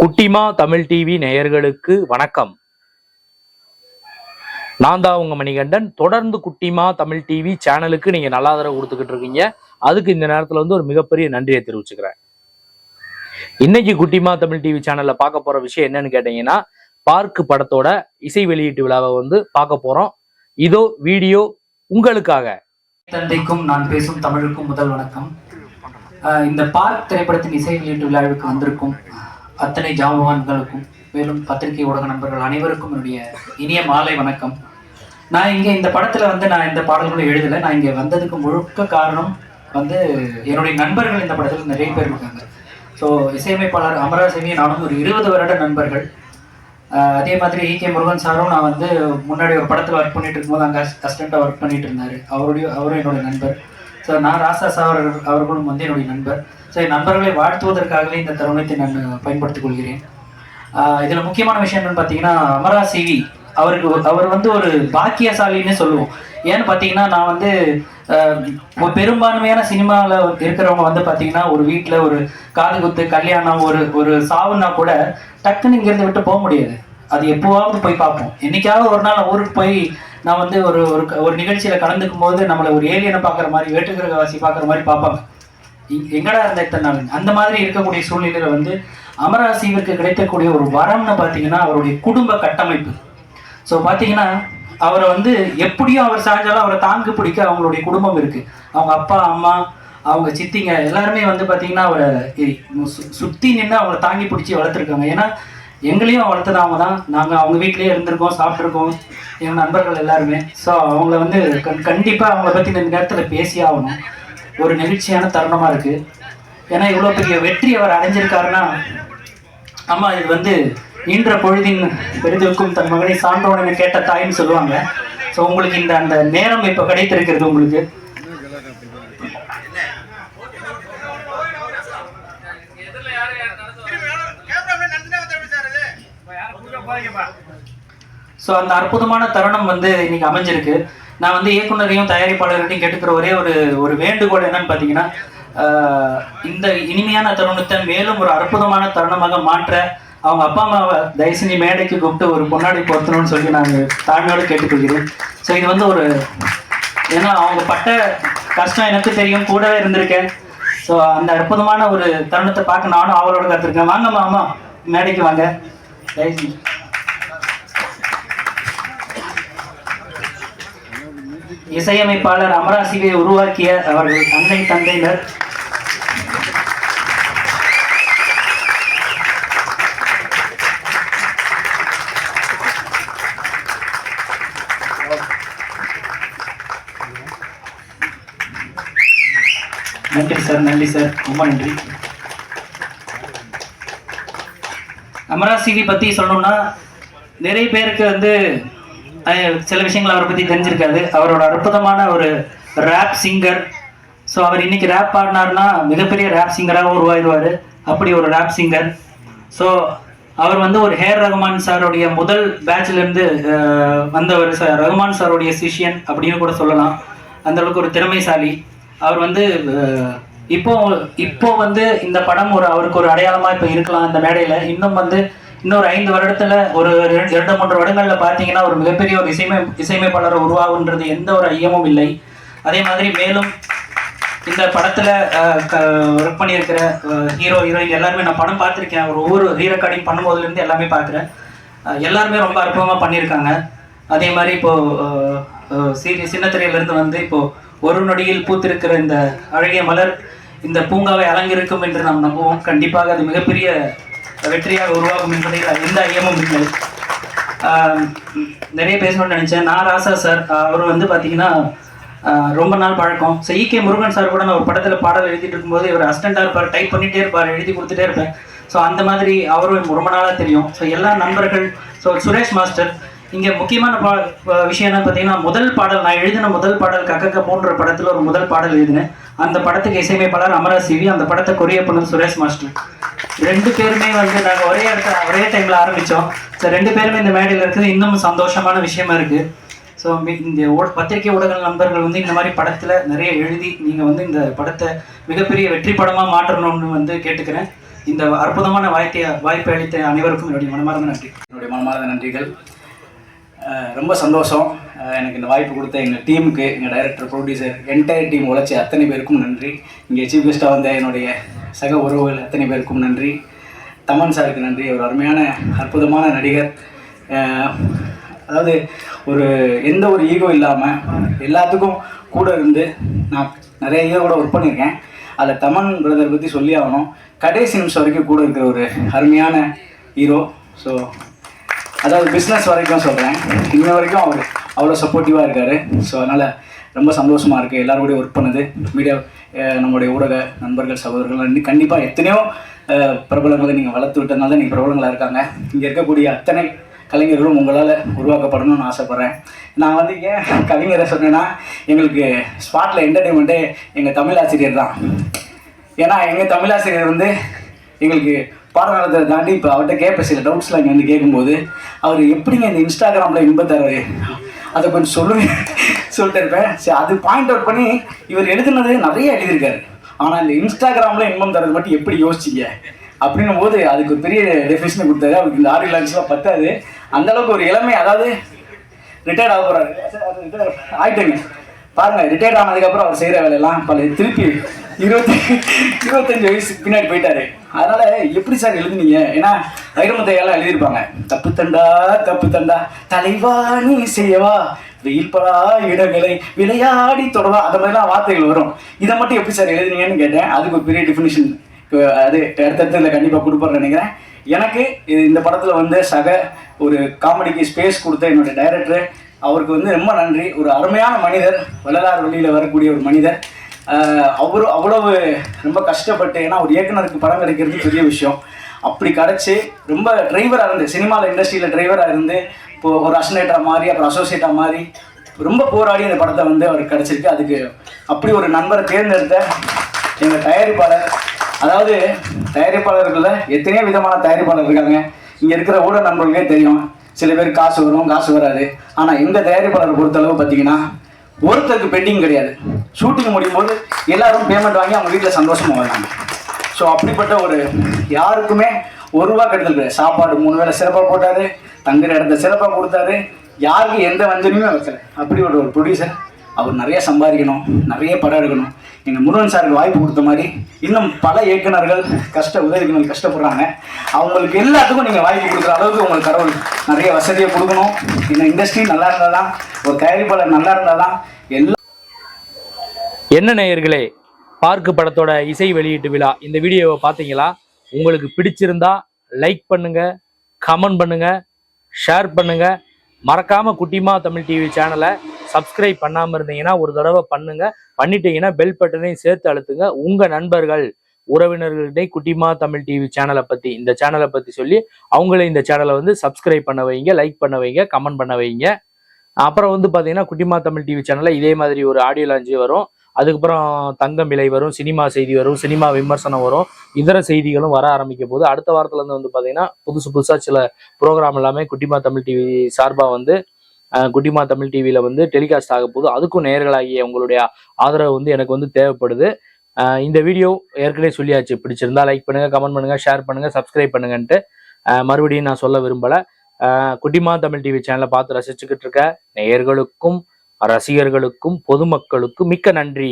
குட்டிமா தமிழ் டிவி நேயர்களுக்கு வணக்கம். நான் தான் உங்க மணிகண்டன். தொடர்ந்து குட்டிமா தமிழ் டிவி சேனலுக்கு நீங்க நல்ல ஆதரவு கொடுத்துக்கிட்டு இருக்கீங்க. அதுக்கு இந்த நேரத்துல வந்து ஒரு மிகப்பெரிய நன்றியை தெரிவிச்சுக்கிறேன். இன்னைக்கு குட்டிமா தமிழ் டிவி சேனல்ல பார்க்க போற விஷயம் என்னன்னு கேட்டீங்கன்னா பார்க் படத்தோட இசை வெளியீட்டு விழாவை வந்து பார்க்க போறோம். இதோ வீடியோ உங்களுக்காக. தந்தைக்கும் நான் பேசும் தமிழுக்கும் முதல் வணக்கம். இந்த பார்க் திரைப்படத்தின் இசை வெளியீட்டு விழாவிற்கு வந்திருக்கும் அத்தனை ஜாம்பவான்களுக்கும் மேலும் பத்திரிகை ஊடக நண்பர்கள் அனைவருக்கும் என்னுடைய இனிய மாலை வணக்கம். நான் இங்கே இந்த படத்தில் வந்து நான் இந்த பாடல்களும் எழுதலை. நான் இங்கே வந்ததுக்கு முழுக்க காரணம் வந்து என்னுடைய நண்பர்கள் இந்த படத்தில் நிறைய பேர் இருக்காங்க. ஸோ இசையமைப்பாளர் அமராசினியும் நானும் ஒரு இருபது வருட நண்பர்கள். அதே மாதிரி ஈ கே முருகன் சாரும் நான் வந்து முன்னாடி ஒரு படத்தில் ஒர்க் பண்ணிட்டு இருக்கும்போது அங்கே அசிஸ்டண்ட்டாக ஒர்க் பண்ணிட்டு இருந்தார். அவருடைய அவரும் என்னோட நண்பர். ஸோ நான் ராசா சார் அவர்களும் வந்து என்னுடைய நண்பர். ஸோ என் நண்பர்களை வாழ்த்துவதற்காகவே இந்த தருணத்தை நான் பயன்படுத்திக் கொள்கிறேன். இதில் முக்கியமான விஷயம் என்னன்னு பார்த்தீங்கன்னா அமரா சிவி அவருக்கு அவர் வந்து ஒரு பாக்கியசாலின்னு சொல்லுவோம். ஏன்னு பார்த்தீங்கன்னா நான் வந்து பெரும்பான்மையான சினிமாவில் இருக்கிறவங்க வந்து பார்த்தீங்கன்னா ஒரு வீட்டில் ஒரு காது குத்து கல்யாணம் ஒரு ஒரு சாவுன்னா கூட டக்குன்னு இங்கேருந்து விட்டு போக முடியாது. அது எப்போவாவது போய் பார்ப்போம். என்னைக்காவது ஒரு நாள் ஊருக்கு போய் நான் வந்து ஒரு ஒரு ஒரு நிகழ்ச்சியில் கலந்துக்கும் போது நம்மளை ஒரு ஏலியனை பார்க்குற மாதிரி வேட்டுக்கிரகவாசி பார்க்குற மாதிரி பார்ப்பாங்க. எங்கடா இருந்த இத்தனை நாள்? அந்த மாதிரி இருக்கக்கூடிய சூழ்நிலையில வந்து அமராசிவருக்கு கிடைக்கக்கூடிய ஒரு வரம்னு பார்த்தீங்கன்னா அவருடைய குடும்ப கட்டமைப்பு. ஸோ பார்த்தீங்கன்னா அவரை வந்து எப்படியும் அவர் சாஞ்சாலும் அவரை தாங்கு பிடிக்க அவங்களுடைய குடும்பம் இருக்கு. அவங்க அப்பா அம்மா அவங்க சித்திங்க எல்லாருமே வந்து பார்த்தீங்கன்னா அவரை சுற்றி சுத்தி நின்று அவங்களை தாங்கி பிடிச்சி வளர்த்துருக்காங்க. ஏன்னா எங்களையும் வளர்த்தது அவங்க தான். நாங்கள் அவங்க வீட்டிலேயே இருந்திருக்கோம் சாப்பிட்ருக்கோம் எங்கள் நண்பர்கள் எல்லாருமே. ஸோ அவங்கள வந்து கண் கண்டிப்பாக அவங்கள பற்றி இந்த நேரத்தில் பேசி ஆகணும். ஒரு நெகிழ்ச்சியான தருணமாக இருக்குது ஏன்னா இவ்வளோ பெரிய வெற்றி அவர் அடைஞ்சிருக்காருன்னா அம்மா இது வந்து ஈன்ற பொழுதின் பெரிதற்கும் தன் மகனை சான்றோன்னு கேட்ட தாயின்னு சொல்லுவாங்க. ஸோ உங்களுக்கு இந்த அந்த நேரம் இப்போ கிடைத்திருக்கிறது உங்களுக்கு. ஸோ அந்த அற்புதமான தருணம் வந்து இன்னைக்கு அமைஞ்சிருக்கு. நான் வந்து இயக்குனரையும் தயாரிப்பாளர்களையும் கேட்டுக்கிற ஒரே ஒரு ஒரு வேண்டுகோள் என்னன்னு பார்த்தீங்கன்னா இந்த இனிமையான தருணத்தை மேலும் ஒரு அற்புதமான தருணமாக மாற்ற அவங்க அப்பா அம்மாவை தயவு செஞ்சு மேடைக்கு கூப்பிட்டு ஒரு பொன்னாடி பொருத்தணும்னு சொல்லி நான் தாழ்மையோடு கேட்டுக்கொள்கிறேன். ஸோ இது வந்து ஒரு ஏன்னா அவங்க பட்ட கஷ்டம் எனக்கு தெரியும் கூடவே இருந்திருக்கேன். ஸோ அந்த அற்புதமான ஒரு தருணத்தை பார்க்க நானும் அவளோட கற்றுருக்கேன் வாங்க மாமா மேடைக்கு வாங்க. தயவு செஞ்சு இசையமைப்பாளர் அமராசிவை உருவாக்கிய அவர்கள் அன்னை தந்தையினர். நன்றி சார் நன்றி சார். ரொம்ப நன்றி. அமராசிவி பத்தி சொல்லணும்னா நிறைய பேருக்கு வந்து சில விஷயங்கள் அவரை பற்றி தெரிஞ்சிருக்காது. அவரோட அற்புதமான ஒரு ரேப் சிங்கர் ஸோ அவர் இன்னைக்கு ரேப் பாடினார்னா மிகப்பெரிய ரேப் சிங்கராக உருவாயிடுவார். அப்படி ஒரு ரேப் சிங்கர் ஸோ அவர் வந்து ஒரு ஹேர் ரகுமான் சாருடைய முதல் பேட்ச்லேருந்து வந்தவர் சார் ரகுமான் சாருடைய சிஷ்யன் அப்படின்னு கூட சொல்லலாம். அந்த அளவுக்கு ஒரு திறமைசாலி. அவர் வந்து இப்போ இப்போ வந்து இந்த படம் ஒரு அவருக்கு ஒரு அடையாளமாக இப்போ இருக்கலாம் இந்த மேடையில். இன்னும் வந்து இன்னொரு ஐந்து வருடத்துல ஒரு ரெண்டு இரண்டு மூன்று வருடங்கள்ல பார்த்தீங்கன்னா ஒரு மிகப்பெரிய ஒரு இசைமை இசையமைப்பாளர் உருவாகுன்றது எந்த ஒரு ஐயமும் இல்லை. அதே மாதிரி மேலும் இந்த படத்துல ஒர்க் பண்ணியிருக்கிற ஹீரோ ஹீரோயின் எல்லாருமே நான் படம் பார்த்துருக்கேன். ஒரு ஒவ்வொரு ரீரெக்கார்டிங் பண்ணும்போதுல இருந்து எல்லாமே பார்க்குறேன். எல்லாருமே ரொம்ப அற்புதமாக பண்ணியிருக்காங்க. அதே மாதிரி இப்போ அஹ், அஹ், சின்னத்திரையிலிருந்து வந்து இப்போ ஒரு நொடியில் பூத்திருக்கிற இந்த அழகிய மலர் இந்த பூங்காவை அலங்கிருக்கும் என்று நாம் நம்புவோம். கண்டிப்பாக அது மிகப்பெரிய வெற்றியாக உருவாகும் என்பதில் எந்த ஐயமும் இல்லை. நிறைய பேசணும்னு நினச்சேன். நான் ராசா சார் அவர் வந்து பார்த்தீங்கன்னா ரொம்ப நாள் பழக்கம். ஸோ ஈகே முருகன் சார் கூட நான் ஒரு படத்தில் பாடல் எழுதிட்டு இருக்கும்போது இவர் அசிஸ்டண்டாக இருப்பார் டைப் பண்ணிகிட்டே இருப்பார் எழுதி கொடுத்துட்டே இருப்பேன். ஸோ அந்த மாதிரி அவரும் ரொம்ப நாளாக தெரியும். ஸோ எல்லா நண்பர்கள் ஸோ சுரேஷ் மாஸ்டர் இங்கே முக்கியமான பா விஷயம் என்ன பார்த்தீங்கன்னா முதல் பாடல் நான் எழுதின முதல் பாடல் கக்கக்க போன்ற படத்தில் ஒரு முதல் பாடல் எழுதினேன். அந்த படத்துக்கு இசையமைப்பாளர் அமரா சிவி அந்த படத்தை கொரிய பண்ணது சுரேஷ் மாஸ்டர். ரெண்டு பேருமே வந்து நாங்கள் ஒரே இடத்துல ஒரே டைமில் ஆரம்பித்தோம் ஸோ ரெண்டு பேருமே இந்த மேடையில் இருக்குது இன்னும் சந்தோஷமான விஷயமா இருக்குது ஸோ இந்த ஊட- பத்திரிகை ஊடக நண்பர்கள் வந்து இந்த மாதிரி படத்தில் நிறைய எழுதி நீங்கள் வந்து இந்த படத்தை மிகப்பெரிய வெற்றி படமாக மாற்றணும்னு வந்து கேட்டுக்கிறேன். இந்த அற்புதமான வாய்ப்பை வாய்ப்பை அளித்த அனைவருக்கும் என்னுடைய மனமார்ந்த நன்றி. என்னுடைய மனமார்ந்த நன்றிகள். ரொம்ப சந்தோஷம். எனக்கு இந்த வாய்ப்பு கொடுத்த எங்கள் டீமுக்கு எங்கள் டைரக்டர் ப்ரொடியூசர் என்டையர் டீம் உழைச்ச அத்தனை பேருக்கும் நன்றி. இங்கே சீஃப் கெஸ்ட்டாக வந்த என்னுடைய சக உறவுகள் அத்தனை பேருக்கும் நன்றி. தமன் சாருக்கு நன்றி. ஒரு அருமையான அற்புதமான நடிகர். அதாவது ஒரு எந்த ஒரு ஈகோ இல்லாமல் எல்லாத்துக்கும் கூட இருந்து நான் நிறைய ஈகோ கூட ஒர்க் பண்ணியிருக்கேன். அதில் தமன் பிரதர் பற்றி சொல்லி ஆகணும். கடைசி நிமிஷம் வரைக்கும் கூட இருக்கிற ஒரு அருமையான ஹீரோ ஸோ அதாவது பிஸ்னஸ் வரைக்கும் சொல்கிறேன் இன்ன வரைக்கும் அவர் அவ்வளோ சப்போர்ட்டிவாக இருக்கார். ஸோ அதனால் ரொம்ப சந்தோஷமாக இருக்குது எல்லாரும் கூட ஒர்க் பண்ணுது. மீடியா நம்முடைய ஊடக நண்பர்கள் சகோதரர்கள் கண்டிப்பாக எத்தனையோ பிரபலங்களை நீங்கள் வளர்த்து விட்டதுனால தான் நீங்கள் பிரபலங்களாக இருக்காங்க. இங்கே இருக்கக்கூடிய அத்தனை கலைஞர்களும் உங்களால் உருவாக்கப்படணும்னு ஆசைப்பட்றேன். நான் வந்து ஏன் கவிஞரை சொன்னேன்னா எங்களுக்கு ஸ்பாட்டில் என்டர்டெயின்மெண்ட்டே எங்கள் தமிழ் ஆசிரியர் தான். ஏன்னா எங்கள் தமிழாசிரியர் வந்து எங்களுக்கு பாடம் நடத்துறதை தாண்டி இப்போ அவர்கிட்ட கேட்ப சில டவுட்ஸ்லாம் இங்கே வந்து கேட்கும்போது அவர் எப்படிங்க இந்த இன்ஸ்டாகிராமில் இன்பம் அதை கொஞ்சம் சொல்லுங்க சொல்லிட்டு இருப்பேன். சரி அது பாயிண்ட் அவுட் பண்ணி இவர் எழுதுனது நிறைய எழுதியிருக்காரு. ஆனால் இந்த இன்ஸ்டாகிராமில் இன்பம் தரது மட்டும் எப்படி யோசிச்சிங்க? அப்படின்னும் போது அதுக்கு ஒரு பெரிய டெஃபினேஷன் கொடுத்தாரு. அவருக்கு இந்த ஆறு லாக்ஸ்லாம் பத்தாது. அந்த அளவுக்கு ஒரு இளமை அதாவது ரிட்டையர்ட் ஆக போகிறாரு ஆகிட்டேங்க பாருங்க ரிட்டையர்ட் ஆனதுக்கப்புறம் அவர் செய்கிற வேலையெல்லாம் பல திருப்பி இருபத்தி இருபத்தஞ்சு வயசுக்கு பின்னாடி போயிட்டாரு. அதனால எப்படி சார் எழுதுனீங்க? ஏன்னா வைரமுத்தையெல்லாம் எழுதியிருப்பாங்க. தப்பு தண்டா தப்பு தண்டா தலைவா நீ செய்யவா வெயில் பலா இடங்களை விளையாடி தொடவா அந்த மாதிரிலாம் வார்த்தைகள் வரும். இதை மட்டும் எப்படி சார் எழுதுனீங்கன்னு கேட்டேன். அதுக்கு ஒரு பெரிய டிஃபினிஷன் அது அடுத்தடுத்துல கண்டிப்பாக கொடுப்பாருன்னு நினைக்கிறேன். எனக்கு இது- இந்த படத்தில் வந்து சக ஒரு காமெடிக்கு ஸ்பேஸ் கொடுத்த என்னுடைய டைரக்டர் அவருக்கு வந்து ரொம்ப நன்றி. ஒரு அருமையான மனிதர் வள்ளலார் வழியில் வரக்கூடிய ஒரு மனிதர். அவரும் அவரு அவ்வளவு ரொம்ப கஷ்டப்பட்டு ஏன்னா ஒரு இயக்குனருக்கு படம் கிடைக்கிறது பெரிய விஷயம். அப்படி கிடச்சி ரொம்ப டிரைவராக இருந்து சினிமாவில் இண்டஸ்ட்ரியில் டிரைவராக இருந்து இப்போ ஒரு அசனேட்டராக மாதிரி அப்புறம் அசோசியேட்டாக மாதிரி ரொம்ப போராடி இந்த படத்தை வந்து அவருக்கு கிடச்சிருக்கு. அதுக்கு அப்படி ஒரு நண்பரை தேர்ந்தெடுத்த எங்கள் தயாரிப்பாளர் அதாவது தயாரிப்பாளர்களில் எத்தனையோ விதமான தயாரிப்பாளர் இருக்காங்க. இங்கே இருக்கிற ஊழல் நண்பர்களுக்கே தெரியும். சில பேர் காசு வரும் காசு வராது. ஆனால் எங்கள் தயாரிப்பாளர் பொறுத்தளவு பார்த்தீங்கன்னா ஒருத்தருக்கு பெண்டிங் கிடையாது. ஷூட்டிங் முடியும் போது எல்லாரும் பேமெண்ட் வாங்கி அவங்க வீட்டில் சந்தோஷமாக வராங்க ஸோ அப்படிப்பட்ட ஒரு யாருக்குமே ஒரு ரூபா கெடுதல் கிடையாது. சாப்பாடு மூணு வேளை சிறப்பாக போட்டார் தங்குற இடத்த சிறப்பாக கொடுத்தாரு யாருக்கு எந்த வஞ்சனையுமே வைக்கல. அப்படி ஒரு ஒரு ப்ரொடியூசர் அவர் நிறைய சம்பாதிக்கணும் நிறைய படம் எடுக்கணும். எங்கள் முருகன் சாருக்கு வாய்ப்பு கொடுத்த மாதிரி இன்னும் பல இயக்குனர்கள் கஷ்ட உதவிகள் கஷ்டப்படுறாங்க. அவங்களுக்கு எல்லாத்துக்கும் நீங்கள் வாய்ப்பு கொடுக்குற அளவுக்கு உங்களுக்கு கடவுள் நிறைய வசதியை கொடுக்கணும். இந்த இண்டஸ்ட்ரி நல்லா இருந்தால் தான் ஒரு தயாரிப்பாளர் நல்லா இருந்தால் தான் எல்லா என்ன நேயர்களே பார்க்கு படத்தோட இசை வெளியீட்டு விழா. இந்த வீடியோவை பார்த்தீங்களா? உங்களுக்கு பிடிச்சிருந்தா லைக் பண்ணுங்க கமெண்ட் பண்ணுங்க ஷேர் பண்ணுங்க. மறக்காம குட்டிமா தமிழ் டிவி சேனலை சப்ஸ்கிரைப் பண்ணாமல் இருந்தீங்கன்னா ஒரு தடவை பண்ணுங்க. பண்ணிட்டீங்கன்னா பெல் பட்டனையும் சேர்த்து அழுத்துங்க. உங்க நண்பர்கள் உறவினர்கள்டே குட்டிமா தமிழ் டிவி சேனலை பத்தி இந்த சேனலை பத்தி சொல்லி அவங்களே இந்த சேனலை வந்து சப்ஸ்கிரைப் பண்ண வைங்க லைக் பண்ண வைங்க கமெண்ட் பண்ண வைங்க. அப்புறம் வந்து பாத்தீங்கன்னா குட்டிமா தமிழ் டிவி சேனல்ல இதே மாதிரி ஒரு ஆடியோ லாஞ்சு வரும். அதுக்கப்புறம் தங்கம் விலை வரும் சினிமா செய்தி வரும் சினிமா விமர்சனம் வரும். இதர செய்திகளும் வர ஆரம்பிக்க போது அடுத்த வாரத்துல இருந்து வந்து பாத்தீங்கன்னா புதுசு புதுசா சில ப்ரோக்ராம் எல்லாமே குட்டிமா தமிழ் டிவி சார்பா வந்து குட்டிமா தமிழ் டிவியில வந்து டெலிகாஸ்ட் ஆக போகுது. அதுக்கும் நேர்களாகிய உங்களுடைய ஆதரவு வந்து எனக்கு வந்து தேவைப்படுது. இந்த வீடியோ ஏற்கனவே சொல்லியாச்சு. பிடிச்சிருந்தா லைக் பண்ணுங்க கமெண்ட் பண்ணுங்க ஷேர் பண்ணுங்க சப்ஸ்கிரைப் பண்ணுங்கன்ட்டு. மறுபடியும் நான் சொல்ல விரும்பல. குட்டிமா தமிழ் டிவி சேனலை பார்த்து ரசிச்சுக்கிட்டு இருக்க நேயர்களுக்கும் ரசிகர்களுக்கும் பொதுமக்களுக்கும் மிக்க நன்றி.